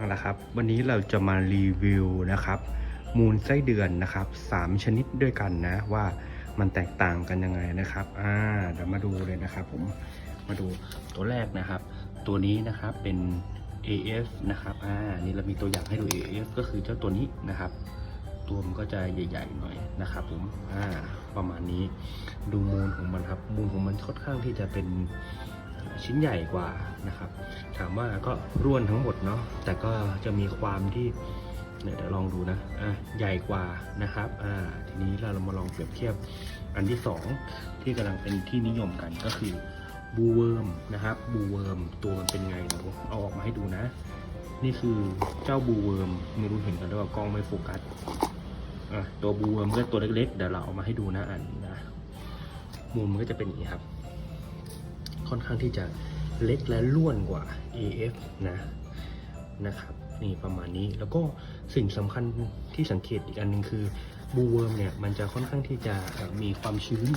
เอาละครับ วันนี้เราจะมารีวิวนะครับ มูลไส้เดือนนะครับสามชนิดด้วยกันนะ ว่ามันแตกต่างกันยังไงนะครับ อ่าเดี๋ยวมาดูเลยนะครับ ผมมาดูตัวแรกนะครับ ตัวนี้นะครับเป็น AF นะครับ อ่า นี่เรามีตัวอย่างให้ดู AF ก็คือเจ้าตัวนี้นะครับ ตัวมันก็จะใหญ่ๆหน่อยนะครับ ผม อ่า ประมาณนี้ ดูมูลของมันครับ มูลของมันค่อนข้างที่จะเป็น ชิ้นใหญ่กว่านะครับ ถามว่าก็ร่วนทั้งหมดเนาะแต่ก็จะมีความที่เดี๋ยวลองดูนะอะใหญ่กว่านะครับอ่าทีนี้เรามาลองเปรียบเทียบอันที่สองที่กำลังเป็นที่นิยมกันก็คือบูเวิร์มนะครับบูเวิร์มตัวมันเป็นไงเดี๋ยวเอาออกมาให้ดูนะ นี่คือเจ้าบูเวิร์มไม่รู้เห็นกันหรือเปล่ากล้องไม่โฟกัสอะตัวบูเวิร์มก็ตัวเล็กๆเดี๋ยวเราเอามาให้ดูนะอันนะมูลมันก็จะเป็นอย่างนี้ครับ ค่อนข้างที่จะเล็กและล้วนกว่า AF นะนะครับนี่ประมาณนี้แล้วก็สิ่งสำคัญที่สังเกตอีกอันหนึงคือบูเวิร์มเนี่ยมันจะค่อนข้างที่จะมีความชื้น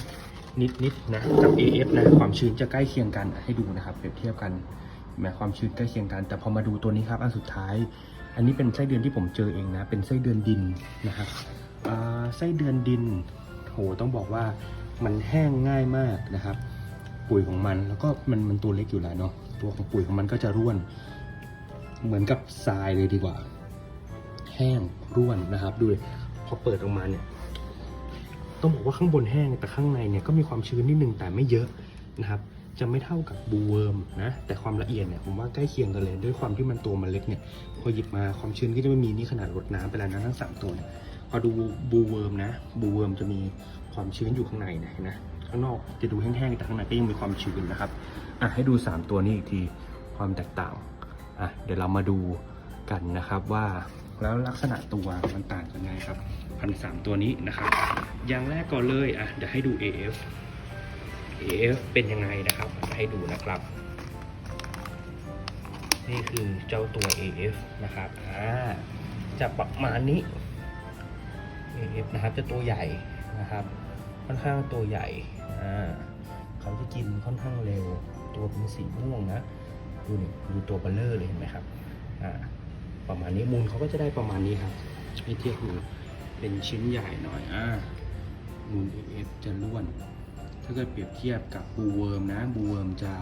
นิดๆนะกับ AF นะความชื้นจะใกล้เคียงกันให้ดูนะครับเปรียบเทียบกันแม้ความชื้นใกล้เคียงกัน แต่พอมาดูตัวนี้ครับอันสุดท้าย อันนี้เป็นไส้เดือนที่ผมเจอเองนะ เป็นไส้เดือนดินนะครับไส้เดือนดินโหต้องบอกว่ามันแห้งง่ายมากนะครับ ปุ๋ยของมัน แล้วก็มันมันตัวเล็กอยู่แล้วเนาะตัวของปุ๋ยของมันก็จะร่วน เหมือนกับทรายเลยดีกว่า แห้งร่วนนะครับ ดูดิพอเปิดออกมาเนี่ย ต้องบอกว่าข้างบนแห้งแต่ข้างในเนี่ยก็มีความชื้นนิดนึงแต่ไม่เยอะนะครับ จะไม่เท่ากับบูเวิร์มนะแต่ความละเอียดเนี่ยผมว่าใกล้เคียงกันเลย ด้วยความที่มันตัวมันเล็กเนี่ย พอหยิบมาความชื้นก็จะไม่มีนี่ขนาดรดน้ำไปแล้วนะทั้งสามตัวเนี่ยพอดูบูเวิร์มนะบูเวิร์มจะมีความชื้นอยู่ข้างในนะนไหม ข้างนอกจะดูแห้งๆแต่ข้างในก็ยังมีความชื้นนะครับอะให้ดู 3 ตัวนี้อีกทีความแตกต่างอะเดี๋ยวเรามาดูกันนะครับว่าแล้วลักษณะตัวมันต่างกันยังไงครับพันสามตัวนี้นะครับ อย่างแรกก่อนเลยอะเดี๋ยวให้ดู AF AF เป็นยังไงนะครับ ให้ดูนะครับ นี่คือเจ้าตัว AF นะครับอ่าจะประมาณนี้ AF นะครับจะตัวใหญ่นะครับ ค่อนข้างตัวใหญ่อ่าเขาจะกินค่อนข้างเร็ว ตัวเป็นสีม่วงนะ ดูนี่ดูตัวเบลเลอร์เลยเห็นไหมครับอ่าประมาณนี้มูลเขาก็จะได้ประมาณนี้ครับให้เทียบดูเป็นชิ้นใหญ่หน่อยอ่ามูล AF จะล้วน ถ้าเกิดเปรียบเทียบกับบูเวิร์มนะบูเวิร์มจะ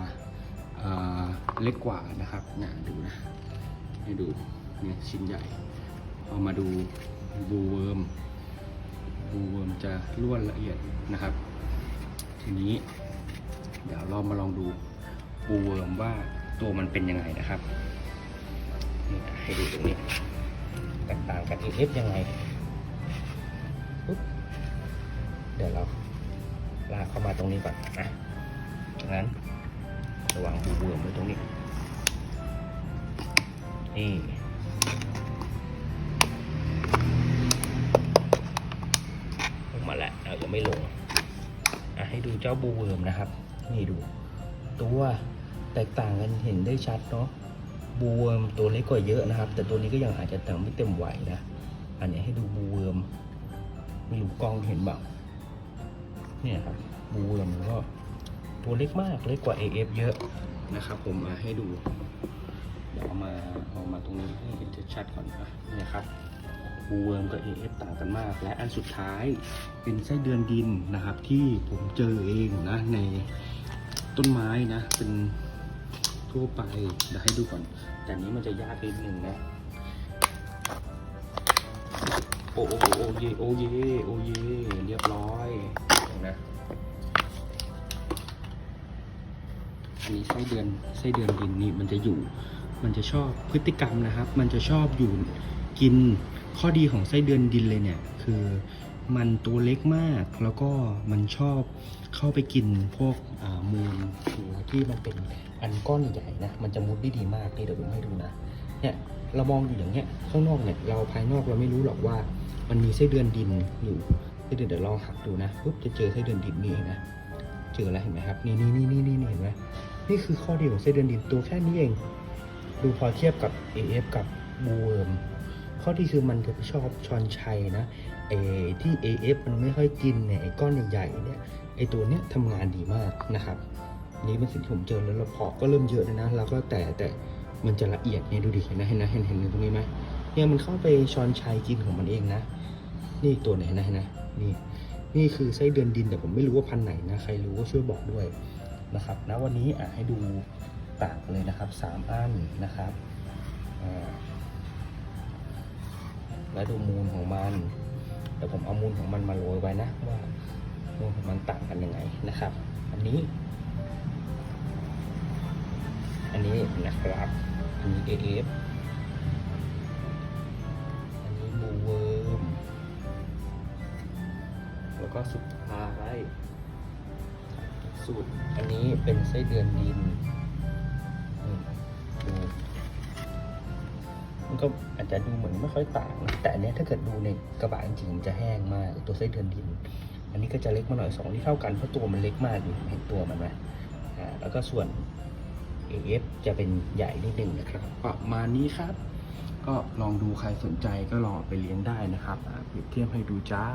เล็กกว่านะครับนะดูนะให้ดูเนี่ยชิ้นใหญ่พอมาดูบูเวิร์ม บูเวิร์มจะล้วนละเอียดนะครับ ทีนี้เดี๋ยวเรามาลองดูบูเวิร์มว่าตัวมันเป็นยังไงนะครับนี่ให้ดูตรงนี้แตกต่างกับ AF ยังไงปุ๊บเดี๋ยวเราลากเข้ามาตรงนี้ก่อนนะจากนั้นระว่างบูเวิร์มไว้ตรงนี้นี่ ไม่ลงอะให้ดูเจ้าบูเวิร์มนะครับ นี่ดู ตัวแตกต่างกันเห็นได้ชัดเนาะบูเวิร์มตัวเล็กกว่าเยอะนะครับ แต่ตัวนี้ก็ยังอาจจะแต่งไม่เต็มไหวนะ อันนี้ให้ดูบูเวิร์มไม่รู้กล้องเห็นบ้างเนี่ยครับบูเวิร์มก็ตัวเล็กมากเล็กกว่า AF เยอะนะครับ ผมอะให้ดูเดี๋ยวเอามาเอามาตรงนี้ให้เห็นชัดๆก่อนอะเนี่ยครับ บูเวิร์มกับ AF ต่างกันมาก และอันสุดท้ายเป็นไส้เดือนดินนะครับ ที่ผมเจอเองนะในต้นไม้นะ เป็นทั่วไปเดี๋ยวให้ดูก่อน แต่อันนี้มันจะยากนิดหนึ่งนะ โอ้โอ้โอ้เยโอ้เยโอ้เยเรียบร้อยนะอันนี้ไส้เดือนไส้เดือนดินนี่มันจะอยู่ มันจะชอบพฤติกรรมนะครับ มันจะชอบอยู่ กินข้อดีของไส้เดือนดินเลยเนี่ย คือมันตัวเล็กมากแล้วก็มันชอบเข้าไปกินพวกมูลหัวที่มันเป็นอันก้อนใหญ่นะ มันจะมุดได้ดีมากนี่เดี๋ยวผมให้ดูนะเนี่ยเรามองอยู่อย่างเงี้ยข้างนอกเนี่ยเราภายนอกเราไม่รู้หรอกว่า มันมีไส้เดือนดินอยู่ไส้เดือนเดี๋ยวลองหักดูนะปุ๊บจะเจอไส้เดือนดินนี่เองนะเจอแล้วเห็นไหมครับนี่นี่นี่นี่นี่เห็นไหมนี่คือข้อดีของไส้เดือนดินตัวแค่นี้เอง ดูพอเทียบกับ AF กับบูเวิร์ม ข้อที่คือมันจะไปชอบชอนชัยนะไอที่ AF มันไม่ค่อยกินเนี่ยไอ้ก้อนใหญ่ๆเนี่ยไอ้ตัวเนี้ยทำงานดีมากนะครับ นี่เป็นสิ่งที่ผมเจอแล้วเราเพาะก็เริ่มเยอะเลยนะแล้วก็แต่แต่มันจะละเอียดเนี่ยดูดิเห็นนะเห็นนะเห็นเห็นตรงนี้ไหมเนี่ยมันเข้าไปช้อนชัยกินของมันเองนะ นี่ตัวไหนนะเห็นนะนี่นี่คือไส้เดือนดินแต่ผมไม่รู้ว่าพันไหนนะใครรู้ก็ช่วยบอกด้วยนะครับนะวันนี้อะให้ดูตากเลยนะครับสามอันนะครับอ่า แล้วดูมูลของมันเดี๋ยวผมเอามูลของมันมาโรยไว้นะว่ามูลของมันต่างกันยังไงนะครับ อันนี้ อันนี้นะครับ อันนี้ AF อันนี้บูเวิร์มแล้วก็สุดท้ายสูตรอันนี้เป็นไส้เดือนดิน มันก็อาจจะดูเหมือนไม่ค่อยต่างนะแต่อันเนี้ยถ้าเกิดดูในกระบะจริงๆจะแห้งมากตัวไส้เดือนดิน อันนี้ก็จะเล็กมาหน่อยสองที่เท่ากันเพราะตัวมันเล็กมากอยู่เห็นตัวมันไหมอ่าแล้วก็ส่วน AF จะเป็นใหญ่นิดนึงนะครับประมาณนี้ครับ ก็ลองดูใครสนใจก็ลองไปเลี้ยงได้นะครับเปรียบเทียบให้ดูจ้า